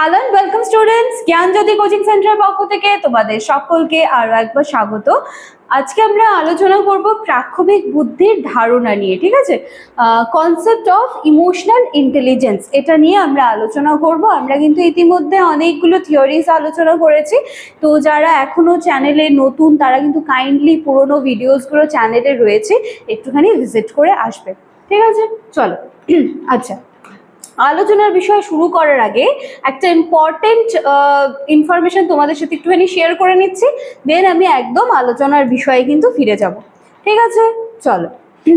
Hello welcome students Gyanjyoti coaching সেন্টারের পক্ষ থেকে তোমাদের সকলকে আরও একবার স্বাগত। আজকে আমরা আলোচনা করব প্রাক্ষবিক বুদ্ধির ধারণা নিয়ে, ঠিক আছে? কনসেপ্ট অফ ইমোশনাল ইন্টেলিজেন্স এটা নিয়ে আমরা আলোচনা করব। আমরা কিন্তু ইতিমধ্যে অনেকগুলো থিওরিজ আলোচনা করেছি। তো যারা এখনও চ্যানেলে নতুন, তারা কিন্তু কাইন্ডলি পুরোনো ভিডিওসগুলো চ্যানেলে রয়েছে, একটুখানি ভিজিট করে আসবে। ঠিক আছে? চলো। আচ্ছা। আলোচনার বিষয় শুরু করার আগে একটা ইম্পর্টেন্ট ইনফরমেশন তোমাদের সাথে একটুখানি শেয়ার করে নিচ্ছি। দেন আমি একদম আলোচনার বিষয়ে কিন্তু ফিরে যাব। ঠিক আছে? চলো।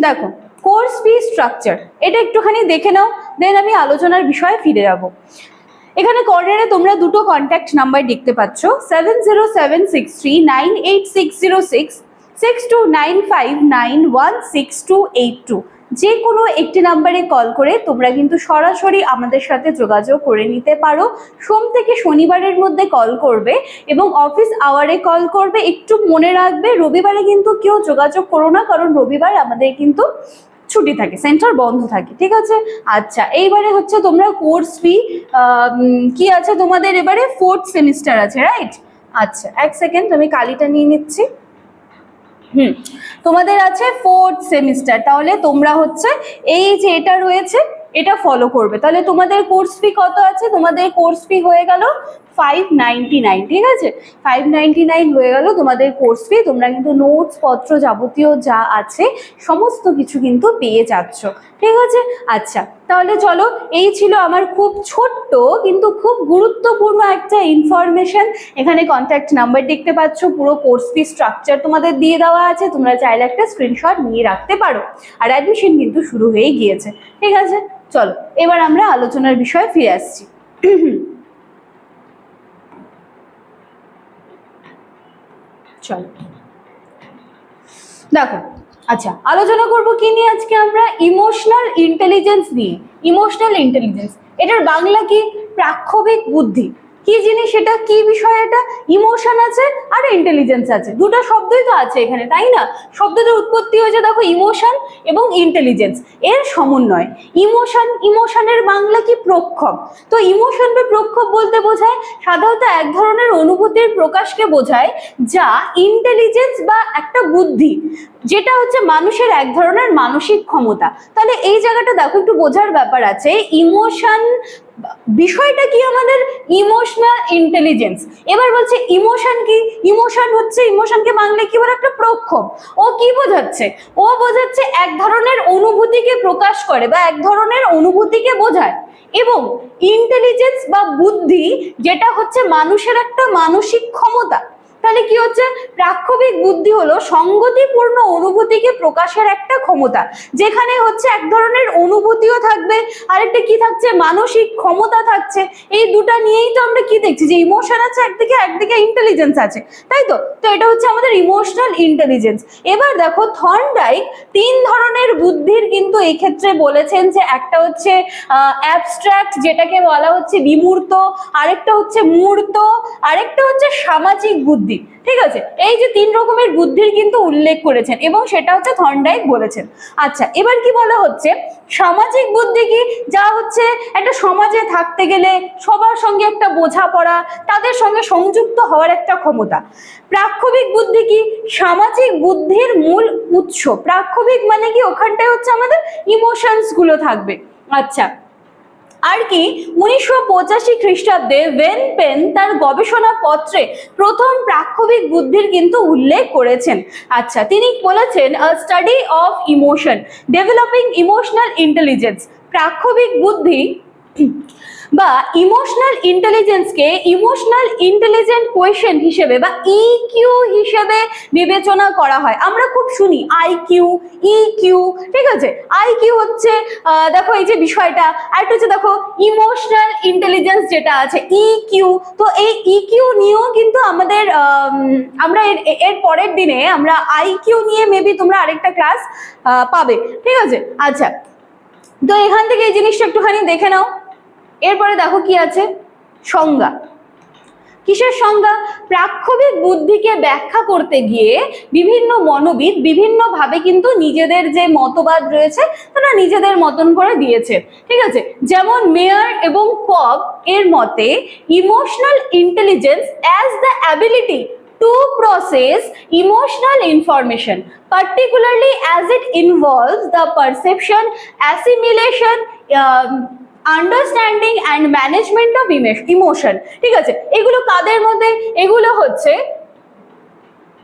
দেখো কোর্স ফি স্ট্রাকচার এটা একটুখানি দেখে নাও। দেন আমি আলোচনার বিষয়ে ফিরে যাব। এখানে কর্নারে তোমরা দুটো কন্ট্যাক্ট নাম্বার দেখতে পাচ্ছ। Seven zero seven six three nine eight six zero six six two nine five nine one six two eight two যে কোনো একটি নাম্বারে কল করে তোমরা কিন্তু সরাসরি আমাদের সাথে যোগাযোগ করে নিতে পারো। সোম থেকে শনিবারের মধ্যে কল করবে এবং অফিস আওয়ারে কল করবে। একটু মনে রাখবে, রবিবারে কিন্তু কেউ যোগাযোগ করো না, কারণ রবিবার আমাদের কিন্তু ছুটি থাকে, সেন্টার বন্ধ থাকে, ঠিক আছে? আচ্ছা এইবারে হচ্ছে তোমরা কোর্স ফি কি আছে তোমাদের এবারে? ফোর্থ সেমিস্টার আছে, রাইট? আচ্ছা এক সেকেন্ড, আমি কালিটা নিয়ে নিচ্ছি। হুম। তোমাদের আছে ফোর্থ সেমিস্টার তাহলে তোমরা হচ্ছে এই যে এটা রয়েছে, এটা ফলো করবে। তাহলে তোমাদের কোর্স ফি কত আছে? তোমাদের কোর্স ফি হয়ে গেল ফাইভ নাইনটি নাইন ঠিক আছে? ফাইভ নাইনটি নাইন হয়ে গেল তোমাদের কোর্স ফি তোমরা কিন্তু নোটস পত্র যাবতীয় যা আছে, সমস্ত কিছু কিন্তু পেয়ে যাচ্ছ। ঠিক আছে? আচ্ছা তাহলে চলো, এই ছিল আমার খুব ছোট্ট কিন্তু খুব গুরুত্বপূর্ণ একটা ইনফরমেশন এখানে কন্ট্যাক্ট নাম্বার দেখতে পাচ্ছ, পুরো কোর্স ফি স্ট্রাকচার তোমাদের দিয়ে দেওয়া আছে। তোমরা চাইলে একটা স্ক্রিনশট নিয়ে রাখতে পারো। আর অ্যাডমিশন কিন্তু শুরু হয়ে গিয়েছে। ঠিক আছে? চলো, এবার আমরা আলোচনার বিষয়ে ফিরে আসছি। চলো। দেখো আচ্ছা আলোচনা করব কি নিয়ে আজকে আমরা? ইমোশনাল ইন্টেলিজেন্স নিয়ে। ইমোশনাল ইন্টেলিজেন্স এটার বাংলা কি? প্রাক্ষবিক বুদ্ধি। কি জিনিস এটা? কি বিষয় এটা? ইমোশন আছে আর ইন্টেলিজেন্স আছে। দুটো শব্দই তো আছে এখানে, তাই না? শব্দটার উৎপত্তি হয়েছে দেখো ইমোশন এবং ইন্টেলিজেন্স এর সমন্বয়। ইমোশন ইমোশনের বাংলা কি প্রক্ষোভ? তো ইমোশন বা প্রক্ষোভ বলতে বোঝায় সাধারণত এক ধরনের অনুভূতির প্রকাশকে বোঝায় যা ইন্টেলিজেন্স বা একটা বুদ্ধি, যেটা হচ্ছে মানুষের এক ধরনের মানসিক ক্ষমতা। তাহলে এই জায়গাটা দেখো একটু বোঝার ব্যাপার আছে। ইমোশন বিষয়টা কি আমাদের ইমোশনাল ইন্টেলিজেন্স এবার বলছে ইমোশন কি? ইমোশন হচ্ছে ইমোশনকে বাংলায় কি বলে? একটা প্রক্ষোভ। ও কি বোঝাচ্ছে? ও বোঝাচ্ছে এক ধরনের অনুভূতিকে প্রকাশ করে বা এক ধরনের অনুভূতিকে বোঝায়। এবং ইন্টেলিজেন্স বা বুদ্ধি, যেটা হচ্ছে মানুষের একটা মানসিক ক্ষমতা তাহলে কি হচ্ছে? প্রাক্ষবিক বুদ্ধি হলো সঙ্গতিপূর্ণ অনুভূতিকে প্রকাশের একটা ক্ষমতা, যেখানে হচ্ছে এক ধরনের অনুভূতিও থাকবে, আরেকটা কি থাকছে? মানসিক ক্ষমতা থাকছে। এই দুটা নিয়েই তো আমরা কি দেখছি? যে ইমোশন আছে একদিকে একদিকে ইন্টেলিজেন্স আছে। তাই তো? তো এটা হচ্ছে আমাদের ইমোশনাল ইন্টেলিজেন্স এবার দেখো থর্নডাইক তিন ধরনের বুদ্ধির কিন্তু এই ক্ষেত্রে বলেছেন যে একটা হচ্ছে অ্যাবস্ট্রাক্ট যেটাকে বলা হচ্ছে বিমূর্ত, আরেকটা হচ্ছে মূর্ত, আরেকটা হচ্ছে সামাজিক বুদ্ধি। ঠিক আছে? এই যে তিন রকমের বুদ্ধির কিন্তু উল্লেখ করেছেন এবং সেটা হচ্ছে থর্নডাইক বলেছেন। আচ্ছা এবার কি বলা হচ্ছে? সামাজিক বুদ্ধি কি? যা হচ্ছে একটা সমাজে থাকতে গেলে সবার সঙ্গে একটা বোঝাপড়া, তাদের সঙ্গে সংযুক্ত হওয়ার একটা ক্ষমতা। প্রাক্ষবিক বুদ্ধি কি? সামাজিক বুদ্ধির মূল উৎস। প্রাক্ষবিক মানে কি? ওখানটায় হচ্ছে আমাদের ইমোশনসগুলো থাকবে। আচ্ছা আর কি, উনিশশো পঁচাশি খ্রিস্টাব্দে ওয়েন পেন তার গবেষণা পত্রে প্রথম প্রাক্ষবিক বুদ্ধির কিন্তু উল্লেখ করেছেন। আচ্ছা তিনি বলেছেন study of emotion developing emotional intelligence প্রাক্ষবিক বুদ্ধি বা ইমোশনাল ইন্টেলিজেন্সকে ইমোশনাল ইন্টেলিজেন্ট কোয়েশন হিসেবে বা ইকিউ হিসেবে বিবেচনা করা হয়। আমরা খুব শুনি আইকিউ ইকিউ ঠিক আছে? আইকিউ হচ্ছে দেখো এই যে বিষয়টা, আরেকটা হচ্ছে দেখো ইমোশনাল ইন্টেলিজেন্স যেটা আছে ইকিউ তো এই ইকিউ নিয়েও কিন্তু আমাদের আমরা এর এর পরের দিনে আমরা আইকিউ নিয়ে মেবি তোমরা আরেকটা ক্লাস পাবে, ঠিক আছে? আচ্ছা তো এখান থেকে এই জিনিসটা একটুখানি দেখে নাও। এরপরে দেখো কি আছে? সংজ্ঞা। কিসের সংজ্ঞা? প্রাক্ষবিক বুদ্ধিকে ব্যাখ্যা করতে গিয়ে বিভিন্ন মনোবিদ বিভিন্নভাবে কিন্তু নিজেদের যে মতবাদ রয়েছে তারা নিজেদের মতন করে দিয়েছে। ঠিক আছে? যেমন মেয়ার এবং কব এর মতে emotional intelligence as the ability process emotional information, particularly as it involves the perception, assimilation, um, understanding and management of emotion ঠিক আছে? এগুলো কাদের মধ্যে? এগুলো হচ্ছে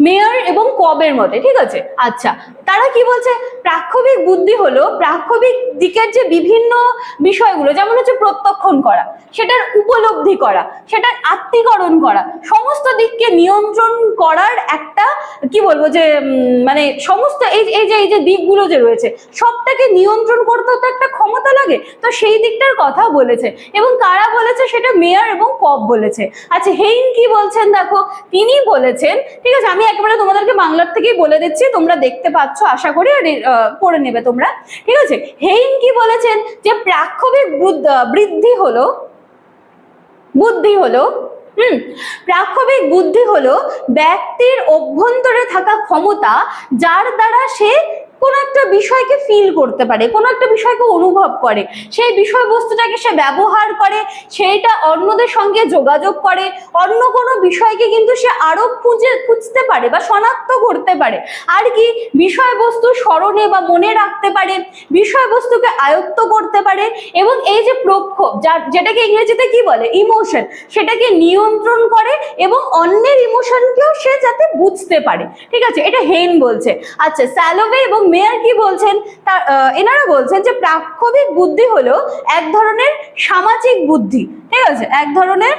মেয়র এবং কবের মধ্যে ঠিক আছে? আচ্ছা তারা কি বলছে? প্রাক্ষবিক বুদ্ধি হলো প্রাক্ষবিক দিকের যে বিভিন্ন বিষয়গুলো, যেমন হচ্ছে প্রত্যক্ষণ করা, সেটার উপলব্ধি করা, সেটার আত্মীকরণ করা, সমস্ত দিককে নিয়ন্ত্রণ করার একটা, কি বলব যে মানে সমস্ত এই এই যে এই যে দিকগুলো যে রয়েছে, সবটাকে নিয়ন্ত্রণ করতে তো একটা ক্ষমতা লাগে। তো সেই দিকটার কথা বলেছে। এবং কারা বলেছে সেটা মেয়র এবং কব বলেছে। আচ্ছা হেইন কি বলছেন দেখো? তিনি বলেছেন, ঠিক আছে, আমি একেবারে তোমাদেরকে বাংলার থেকেই বলে দিচ্ছি, তোমরা দেখতে পাচ্ছ, আশা করি পড়ে নেবে তোমরা। ঠিক আছে? হেইন কি বলেছেন? যে প্রাক্ষবিক বৃদ্ধি হলো, বুদ্ধি হলো, হুম, প্রাক্ষবিক বুদ্ধি হলো ব্যক্তির অভ্যন্তরে থাকা ক্ষমতা যার দ্বারা সে কোনো একটা বিষয়কে ফিল করতে পারে, কোনো একটা বিষয়কে অনুভব করে। সেই বিষয়বস্তুটাকে সে ব্যবহার করে, সেইটা অন্যদের সঙ্গে যোগাযোগ করে, অন্য কোনো বিষয়কে কিন্তু সে আরও খুঁজে, খুঁজতে পারে বা শনাক্ত করতে পারে। আর কি বিষয়বস্তু স্মরণে বা মনে রাখতে পারে, বিষয়বস্তুকে আয়ত্ত করতে পারে এবং এই যে প্রক্ষোভ যার যেটাকে ইংরেজিতে কি বলে? ইমোশন সেটাকে নিয়ন্ত্রণ করে এবং অন্যের ইমোশনকেও সে যাতে বুঝতে পারে। ঠিক আছে? এটা হেন বলছে। আচ্ছা স্যালোভে এবং মেয়ার কি বলছেন? তার এনারা বলছেন যে প্রাক্ষবিক বুদ্ধি হলো এক ধরনের সামাজিক বুদ্ধি, ঠিক আছে? এক ধরনের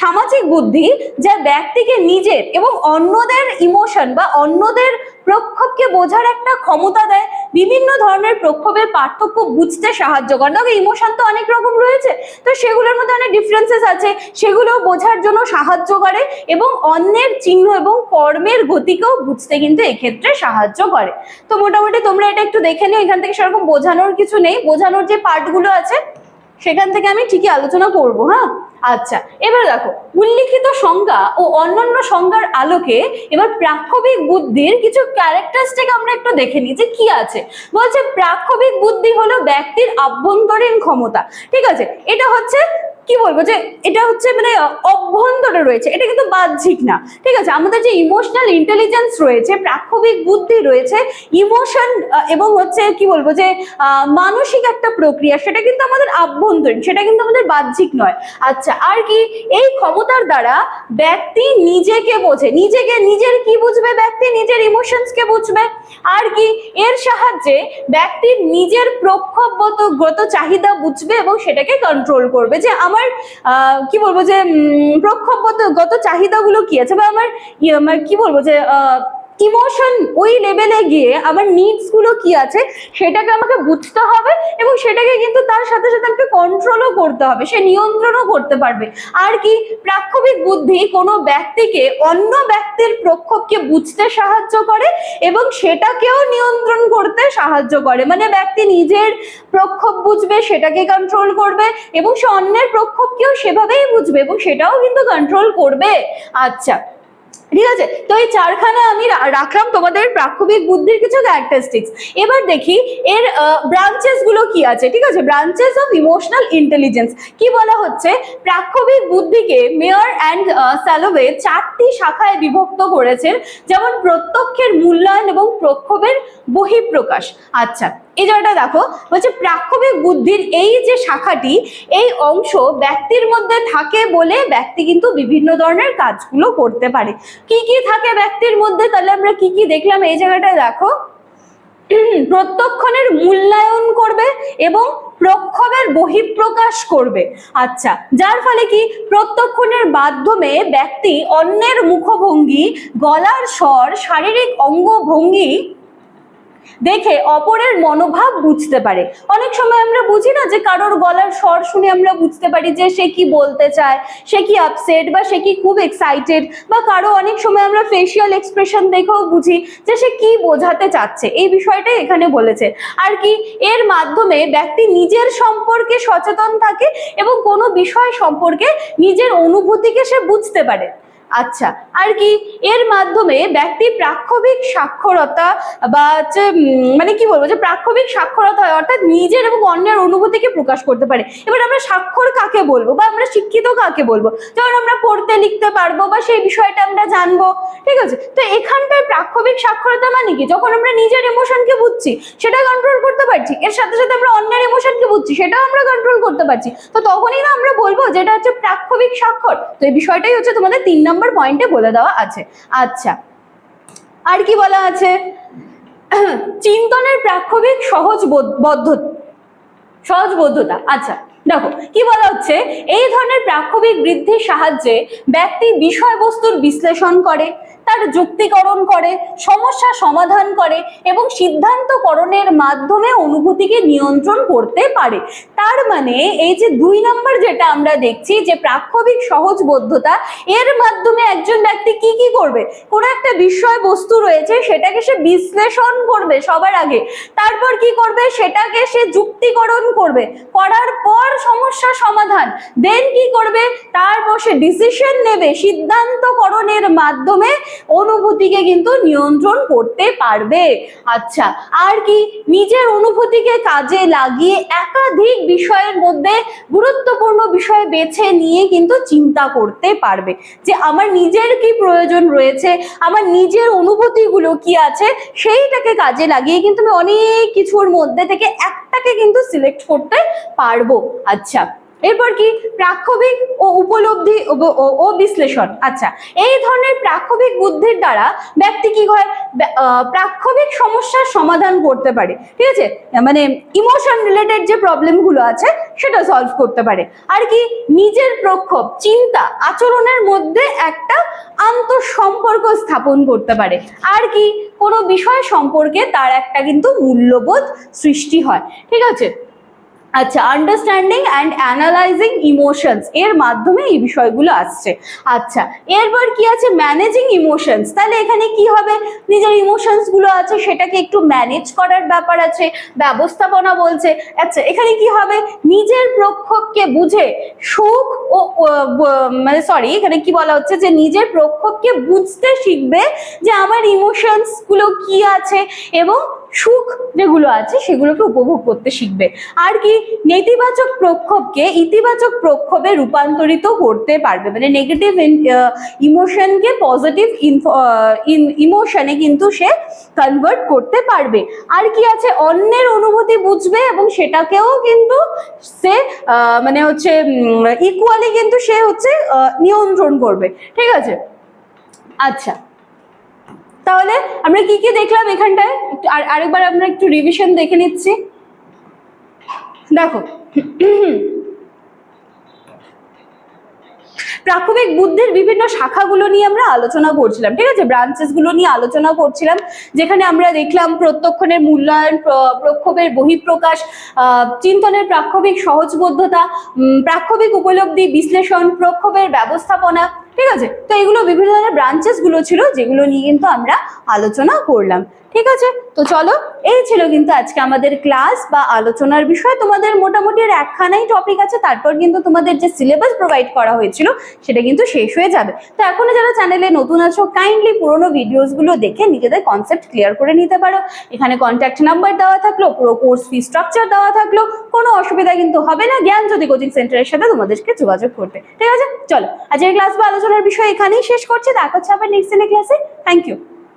সামাজিক বুদ্ধি যা ব্যক্তিকে নিজের এবং অন্যদের ইমোশন বা অন্যদের প্রক্ষোভকে বোঝার একটা ক্ষমতা দেয়। বিভিন্ন ধরনের প্রক্ষোভের পার্থক্য বুঝতে সাহায্য করে। তবে ইমোশন তো অনেক রকম রয়েছে। তো সেগুলোর মধ্যে অনেক ডিফারেন্সেস আছে। সেগুলো বোঝার জন্য সাহায্য করে এবং অন্যের চিহ্ন এবং কর্মের গতিকেও বুঝতে কিন্তু এক্ষেত্রে সাহায্য করে। তো মোটামুটি তোমরা এটা একটু দেখে নিও। এখান থেকে সেরকম বোঝানোর কিছু নেই। বোঝানোর যে পার্টগুলো আছে, সেখান থেকে আমি ঠিকই আলোচনা করব হ্যাঁ? আচ্ছা এবার দেখো, উল্লিখিত সংজ্ঞা ও অন্যান্য সংজ্ঞার আলোকে এবার প্রাক্ষবিক বুদ্ধির কিছু ক্যারেক্টারিস্টিক আমরা একটু দেখে নিই যে কি আছে। বলছে প্রাক্ষবিক বুদ্ধি হলো ব্যক্তির আভ্যন্তরীণ ক্ষমতা, ঠিক আছে? এটা হচ্ছে কি বলব যে এটা হচ্ছে মানে অভ্যন্তরে রয়েছে, এটা কিন্তু বাহ্যিক না, ঠিক আছে? আমাদের যে ইমোশনাল ইন্টেলিজেন্স রয়েছে, প্রাক্ষবিক বুদ্ধি রয়েছে ইমোশন এবং হচ্ছে কি বলব যে মানসিক একটা প্রক্রিয়া, সেটা কিন্তু আমাদের আভ্যন্তরীণ, সেটা কিন্তু আমাদের বাহ্যিক নয়। আচ্ছা আর কি? এই ক্ষমতার দ্বারা ব্যক্তি নিজেকে বোঝে, নিজেকে, নিজের কি বুঝবে ব্যক্তি? নিজের ইমোশনসকে বুঝবে। আর কি? এর সাহায্যে ব্যক্তির নিজের প্রক্ষোভগত গত চাহিদা বুঝবে এবং সেটাকে কন্ট্রোল করবে, যে আমার আহ, কি বলব যে প্রক্ষোভগত গত চাহিদাগুলো কি আছে? বা আমার ইয়ে, আমার কি বলব যে ইমোশন ওই লেভেলে গিয়ে আমার নিডসগুলো কি আছে সেটাকে আমাকে বুঝতে হবে এবং সেটাকে কিন্তু তার সাথে সাথে আমাকে কন্ট্রোলও করতে হবে। সে নিয়ন্ত্রণও করতে পারবে। আর কি? প্রাক্ষবিক বুদ্ধি কোনো ব্যক্তিকে অন্য ব্যক্তির প্রক্ষোভকে বুঝতে সাহায্য করে এবং সেটাকেও নিয়ন্ত্রণ করতে সাহায্য করে। মানে ব্যক্তি নিজের প্রক্ষোভ বুঝবে, সেটাকে কন্ট্রোল করবে এবং সে অন্যের প্রক্ষোভকেও সেভাবেই বুঝবে এবং সেটাও কিন্তু কন্ট্রোল করবে। আচ্ছা। ঠিক আছে? তো এই চারখানা আমি রাখলাম তোমাদের প্রাক্ষবিক বুদ্ধির কিছু ক্যারেক্টারিস্টিক্স এবার দেখি এর ব্রাঞ্চেসগুলো কি আছে, ঠিক আছে? ব্রাঞ্চেস অফ ইমোশনাল ইন্টেলিজেন্স কি বলা হচ্ছে? প্রাক্ষবিক বুদ্ধিকে মেয়র অ্যান্ড স্যালোভে চারটি শাখায় বিভক্ত করেছেন, যেমন প্রত্যক্ষের মূল্যায়ন এবং প্রক্ষোভের বহিঃপ্রকাশ। আচ্ছা এই জায়গাটা দেখো, বলছে প্রাক্ষবিক বুদ্ধির এই যে শাখাটি, এই অংশ ব্যক্তির মধ্যে থাকে বলে ব্যক্তি কিন্তু বিভিন্ন ধরনের কাজগুলো করতে পারে। কি কি থাকে ব্যক্তির মধ্যে? তাহলে আমরা কি কি দেখলাম? এই জায়গাটায় দেখো। প্রত্যক্ষণের মূল্যায়ন করবে এবং প্রক্ষোভের বহিঃপ্রকাশ করবে। আচ্ছা যার ফলে কি? প্রত্যক্ষণের মাধ্যমে ব্যক্তি অন্যের মুখভঙ্গি, গলার স্বর, শারীরিক অঙ্গভঙ্গি দেখে অপরের মনোভাব বুঝতে পারে। অনেক সময় আমরা বুঝি না যে কারোর গলার স্বর শুনে আমরা বুঝতে পারি যে সে কি বলতে চায়, সে কি আপসেট বা সে কি খুব এক্সাইটেড বা কারও অনেক সময় আমরা ফেসিয়াল এক্সপ্রেশন দেখেও বুঝি যে সে কি বোঝাতে চাচ্ছে। এই বিষয়টাই এখানে বলেছে। আর কি এর মাধ্যমে ব্যক্তি নিজের সম্পর্কে সচেতন থাকে এবং কোনো বিষয় সম্পর্কে নিজের অনুভূতিকে সে বুঝতে পারে। আচ্ছা আর কি, এর মাধ্যমে ব্যক্তি প্রাক্ষবিক সাক্ষরতা বা হচ্ছে মানে কি বলব, যে প্রাক্ষবিক সাক্ষরতা হয়, অর্থাৎ নিজের এবং অন্যের অনুভূতিকে প্রকাশ করতে পারে। এবার আমরা স্বাক্ষর কাকে বলব বা আমরা শিক্ষিত কাকে বলব? যেমন আমরা পড়তে, লিখতে পারব বা সেই বিষয়টা আমরা জানব, ঠিক আছে? তো এখানটায় প্রাক্ষবিক সাক্ষরতা মানে কি? যখন আমরা নিজের ইমোশনকে বুঝছি, সেটা কন্ট্রোল করতে পারছি, এর সাথে সাথে আমরা অন্যের ইমোশনকে বুঝছি, সেটাও আমরা কন্ট্রোল করতে পারছি। তো তখনই না আমরা বলব যেটা হচ্ছে প্রাক্ষবিক স্বাক্ষর। তো এই বিষয়টাই হচ্ছে তোমাদের তিন নম্বর পয়েন্টে বলে দেওয়া আছে। আচ্ছা আর কি বলা আছে? চিন্তনের প্রাক্ষবিক সহজ বদ্ধ সহজ বদ্ধতা। আচ্ছা দেখো, কি বলা হচ্ছে? এই ধরনের প্রাক্ষবিক বৃদ্ধির সাহায্যে ব্যক্তি বিষয়বস্তুর বিশ্লেষণ করে। তার যুক্তিকরণ করে, সমস্যা সমাধান করে এবং সিদ্ধান্তকরণের মাধ্যমে অনুভূতিকে নিয়ন্ত্রণ করতে পারে। তার মানে এই যে দুই নম্বর যেটা আমরা দেখছি যে প্রাক্ষবিক সহজবোধ্যতা, এর মাধ্যমে একজন ব্যক্তি কি কি করবে? কোনো একটা বিষয়বস্তু রয়েছে, সেটাকে সে বিশ্লেষণ করবে সবার আগে। তারপর কি করবে? সেটাকে সে যুক্তিকরণ করবে। করার পর সমস্যা সমাধান। দেন কি করবে? তারপর সে ডিসিশন নেবে সিদ্ধান্তকরণের মাধ্যমে অনুভূতিকে কিন্তু নিয়ন্ত্রণ করতে পারবে। আচ্ছা আর কি নিজের অনুভূতিকে কাজে লাগিয়ে একাধিক বিষয়ের মধ্যে গুরুত্বপূর্ণ বিষয় বেছে নিয়ে কিন্তু চিন্তা করতে পারবে যে আমার নিজের কি প্রয়োজন রয়েছে, আমার নিজের অনুভূতিগুলো কি আছে, সেইটাকে কাজে লাগিয়ে কিন্তু আমি অনেক কিছুর মধ্যে থেকে একটাকে কিন্তু সিলেক্ট করতে পারব। আচ্ছা এরপর কি? প্রাক্ষবিক ও উপলব্ধি ও- বিশ্লেষণ। আচ্ছা এই ধরনের প্রাক্ষবিক বুদ্ধির দ্বারা ব্যক্তি কি হয়? প্রাক্ষবিক সমস্যার সমাধান করতে পারে। ঠিক আছে? মানে ইমোশন রিলেটেড যে প্রবলেমগুলো আছে, সেটা সলভ করতে পারে। আর কি? নিজের প্রক্ষোভ, চিন্তা, আচরণের মধ্যে একটা আন্তঃসম্পর্ক স্থাপন করতে পারে। আর কি? কোনো বিষয় সম্পর্কে তার একটা কিন্তু মূল্যবোধ সৃষ্টি হয়। ঠিক আছে? আচ্ছা আন্ডারস্ট্যান্ডিং অ্যান্ড অ্যানালাইজিং ইমোশনস এর মাধ্যমে এই বিষয়গুলো আসছে। আচ্ছা এরপর কি আছে? ম্যানেজিং ইমোশনস তাহলে এখানে কি হবে? নিজের ইমোশনসগুলো আছে, সেটাকে একটু ম্যানেজ করার ব্যাপার আছে, ব্যবস্থাপনা বলছে। আচ্ছা এখানে কি হবে? নিজের প্রক্ষোভকে বুঝে সুখ ও মানে সরি এখানে কি বলা হচ্ছে যে নিজের প্রক্ষোভকে বুঝতে শিখবে যে আমার ইমোশনসগুলো কি আছে এবং সুখ যেগুলো আছে সেগুলোকে উপভোগ করতে শিখবে। আর কি নেতিবাচক প্রক্ষোভকে ইতিবাচক প্রক্ষোভে রূপান্তরিত করতে পারবে। মানে নেগেটিভ ইমোশনকে পজিটিভ ইমোশনে কিন্তু সে কনভার্ট করতে পারবে। আর কি আছে? অন্যের অনুভূতি বুঝবে এবং সেটাকেও কিন্তু সে মানে হচ্ছে ইকুয়ালি কিন্তু সে হচ্ছে নিয়ন্ত্রণ করবে। ঠিক আছে? আচ্ছা। তাহলে আমরা কি কি দেখলাম এখানটায়? আর আরেকবার আমরা একটু রিভিশন দেখে নিচ্ছি। দেখো। প্রাথমিক বুদ্ধির বিভিন্ন শাখাগুলো নিয়ে আমরা আলোচনা করছিলাম, ঠিক আছে? ব্রাঞ্চেসগুলো নিয়ে আলোচনা করছিলাম, যেখানে আমরা দেখলাম প্রত্যক্ষণের মূল্যায়ন প্রক্ষোভের বহিঃপ্রকাশ চিন্তনের প্রাক্ষবিক সহজবদ্ধতা প্রাক্ষবিক উপলব্ধি বিশ্লেষণ, প্রক্ষোভের ব্যবস্থাপনা ঠিক আছে? তো এগুলো বিভিন্ন ধরনের ব্রাঞ্চেসগুলো ছিল যেগুলো নিয়ে কিন্তু আমরা আলোচনা করলাম। ঠিক আছে? তো চলো, এই ছিল কিন্তু আজকে আমাদের ক্লাস বা আলোচনার বিষয়। তোমাদের মোটামুটি আর একখানাই টপিক আছে, তারপর কিন্তু তোমাদের যে সিলেবাস প্রোভাইড করা হয়েছিল, সেটা কিন্তু শেষ হয়ে যাবে। তো এখনও যারা চ্যানেলে নতুন আছো কাইন্ডলি পুরোনো ভিডিওসগুলো দেখে নিজেদের কনসেপ্ট ক্লিয়ার করে নিতে পারো। এখানে কন্ট্যাক্ট নাম্বার দেওয়া থাকল, পুরো কোর্স ফি স্ট্রাকচার দেওয়া থাকল। কোনো অসুবিধা কিন্তু হবে না, জ্ঞান যদি কোচিং সেন্টারের সাথে তোমাদেরকে যোগাযোগ করতে ঠিক আছে? চলো, আজকের ক্লাস বা আলোচনার বিষয় এখানেই শেষ করছি। দেখা হচ্ছে আবার নেক্সট দিনের ক্লাসে থ্যাংক ইউ